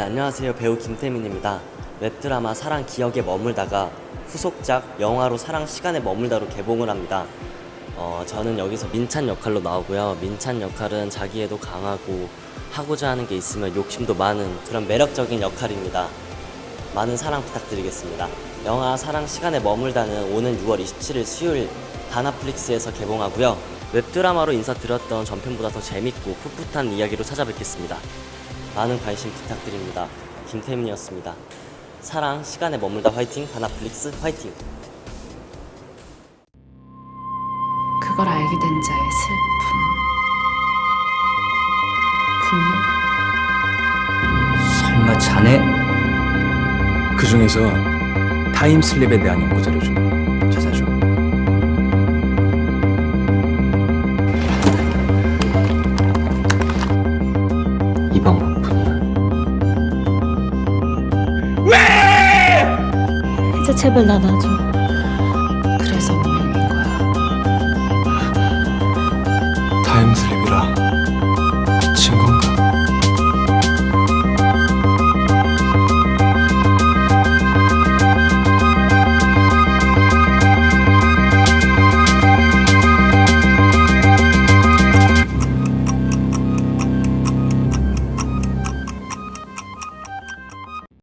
네, 안녕하세요. 배우 김태민입니다. 웹드라마 사랑 기억에 머물다가 후속작 영화로 사랑 시간에 머물다로 개봉을 합니다. 어, 저는 여기서 민찬 역할로 나오고요. 민찬 역할은 자기애도 강하고 하고자 하는 게 있으면 욕심도 많은 그런 매력적인 역할입니다. 많은 사랑 부탁드리겠습니다. 영화 사랑 시간에 머물다는 오는 6월 27일 수요일 다나플릭스에서 개봉하고요. 웹드라마로 인사드렸던 전편보다 더 재밌고 풋풋한 이야기로 찾아뵙겠습니다. 많은 관심 부탁드립니다. 김태민이었습니다. 사랑 시간에 머물다 화이팅 다나플릭스 화이팅 그걸 알게 된 자의 슬픔, 분노. 설마 자네? 그 중에서 타임슬립에 대한 연구 자료 좀 찾아줘. 이 콘텐츠 책을 나눠줘. 그래서 보낸 거야. 타임슬립